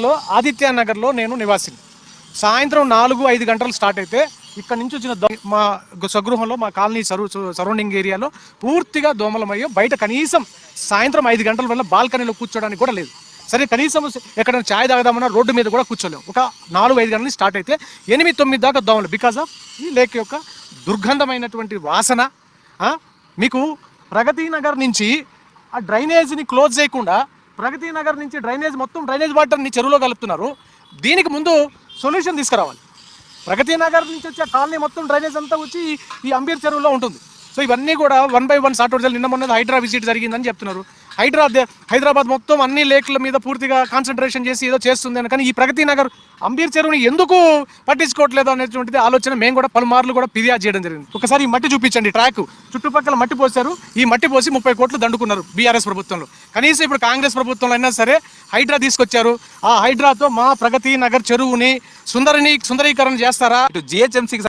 లో ఆదిత్య నగర్లో నేను నివాసిని. సాయంత్రం నాలుగు ఐదు గంటలు స్టార్ట్ అయితే ఇక్కడ నుంచి వచ్చిన మా స్వగృహంలో మా కాలనీ సరౌ సరౌండింగ్ ఏరియాలో పూర్తిగా దోమలమయ్యో బయట కనీసం సాయంత్రం ఐదు గంటల వల్ల బాల్కనీలో కూర్చోడానికి కూడా లేదు. సరే కనీసం ఎక్కడ ఛాయ్ తాగదామన్నా రోడ్డు మీద కూడా కూర్చోలేము ఒక నాలుగు ఐదు గంటల స్టార్ట్ అయితే ఎనిమిది తొమ్మిది దాకా దోమలు. బికాజ్ ఆఫ్ ఈ లేక్ యొక్క దుర్గంధమైనటువంటి వాసన మీకు ప్రగతి నగర్ నుంచి ఆ డ్రైనేజీని క్లోజ్ చేయకుండా ప్రగతి నగర్ నుంచి డ్రైనేజ్ మొత్తం డ్రైనేజ్ వాటర్ని చెరువులో కలుపుతున్నారు. దీనికి ముందు సొల్యూషన్ తీసుకురావాలి. ప్రగతి నగర్ నుంచి వచ్చే కాలనీ మొత్తం డ్రైనేజ్ అంతా వచ్చి ఈ- అంబీర్ చెరువులో ఉంటుంది. సో ఇవన్నీ కూడా one by one sort out నిన్న మొన్న హైడ్రా విజిట్ జరిగిందని చెప్తున్నారు. హైడ్రా హైదరాబాద్ మొత్తం అన్ని లేక్ల మీద పూర్తిగా కాన్సన్ట్రేషన్ చేసి ఏదో చేస్తుంది అని. కానీ ఈ ప్రగతి నగర్ అంబీర్ చెరువుని ఎందుకు పట్టించుకోవట్లేదు అనేటువంటిది ఆలోచన మేము కూడా పలుమార్లు కూడా ఫిర్యాదు చేయడం జరిగింది. ఒకసారి ఈ మట్టి చూపించండి ట్రాక్. చుట్టుపక్కల మట్టి పోసారు ఈ మట్టి పోసి ముప్పై కోట్లు దండుకున్నారు బీఆర్ఎస్ ప్రభుత్వంలో. కనీసం ఇప్పుడు కాంగ్రెస్ ప్రభుత్వంలో అయినా సరే హైడ్రా తీసుకొచ్చారు. ఆ హైడ్రాతో మా ప్రగతి నగర్ చెరువుని సుందరిని సుందరీకరణ చేస్తారా? జిహెచ్ఎంసీకి